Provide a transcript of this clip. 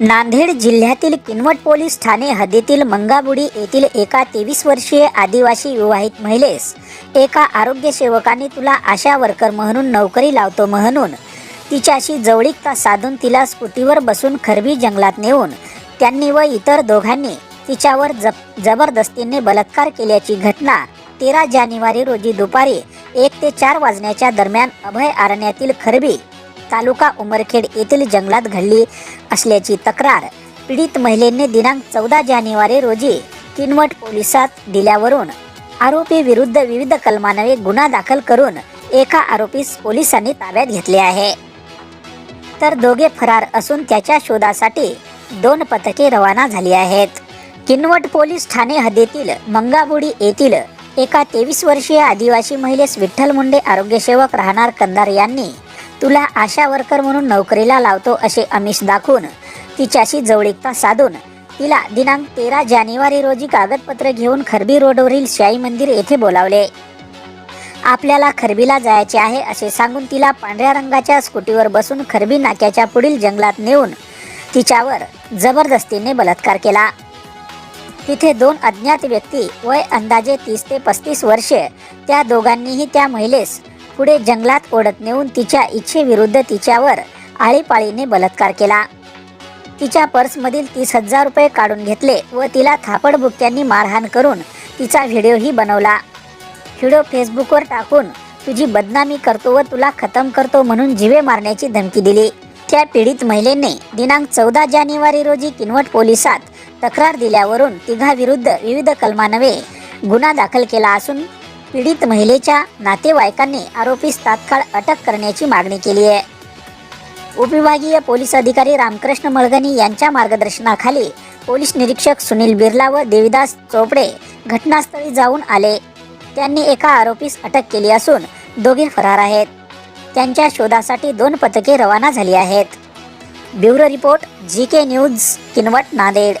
नांदेड जिल्ह्यातील किनवट पोलीस ठाणे हद्दीतील मंगाबुडी येथील एका तेवीस वर्षीय आदिवासी विवाहित महिलेस एका आरोग्य सेवकाने तुला आशा वर्कर म्हणून नोकरी लावतो म्हणून तिच्याशी जवळीकता साधून तिला स्कूटीवर बसून खरबी जंगलात नेऊन त्यांनी व इतर दोघांनी तिच्यावर जप जबरदस्तीने बलात्कार केल्याची घटना तेरा जानेवारी रोजी दुपारी एक ते चार वाजण्याच्या दरम्यान अभय अरण्यातील खरबी तालुका उमरखेड येथील जंगलात घडली असल्याची तक्रार. पीडित महिलेने दिनांक चौदा जानेवारी रोजी किनवट पोलिसात दिल्यावरून आरोपी विरुद्ध विविध कलमानवे गुन्हा दाखल करून एका आरोपीस पोलिसांनी ताब्यात घेतले आहे. तर दोघे फरार असून त्याच्या शोधासाठी दोन पथके रवाना झाली आहेत. किनवट पोलीस ठाणे हद्दीतील मंगाबुडी येथील एका तेवीस वर्षीय आदिवासी महिलेस विठ्ठल मुंडे आरोग्यसेवक राहणार कंदार यांनी तुला आशा वर्कर म्हणून नोकरीला लावतो असे अमिष दाखवून तिच्याशी जवळीकता साधून तिला दिनांक तेरा जानेवारी रोजी कागदपत्र घेऊन खरबी रोडवरील शाई मंदिर येथे बोलावले. आपल्याला खरबीला जायचे आहे असे सांगून तिला पांढऱ्या रंगाच्या स्कूटीवर बसून खरबी नाक्याच्या पुढील जंगलात नेऊन तिच्यावर जबरदस्तीने बलात्कार केला. तिथे दोन अज्ञात व्यक्ती वय अंदाजे तीस ते पस्तीस वर्षे त्या दोघांनीही त्या महिलेस पुढे जंगलात ओढत नेऊन तिच्या इच्छेविरुद्ध तिच्यावर आळीपाळीने बलात्कार केला. तिच्या पर्समधील तीस हजार रुपये काढून घेतले व तिला थापडबुक्क्यांनी मारहाण करून तिचा व्हिडिओही बनवला. व्हिडिओ फेसबुकवर टाकून तुझी बदनामी करतो व तुला खतम करतो म्हणून जिवे मारण्याची धमकी दिली. त्या पीडित महिलेने दिनांक चौदा जानेवारी रोजी किनवट पोलिसात तक्रार दिल्यावरून तिघाविरुद्ध विविध कलमानवे गुन्हा दाखल केला असून पीडित महिलेच्या नातेवाईकांनी आरोपीस तात्काळ अटक करण्याची मागणी केली आहे. उपविभागीय पोलीस अधिकारी रामकृष्ण मळगणी यांच्या मार्गदर्शनाखाली पोलीस निरीक्षक सुनील बिर्ला व देविदास चोपडे घटनास्थळी जाऊन आले. त्यांनी एका आरोपीस अटक केली असून दोघे फरार आहेत. त्यांच्या शोधासाठी दोन पथके रवाना झाली आहेत. Bureau report G K news Kinwat Nanded.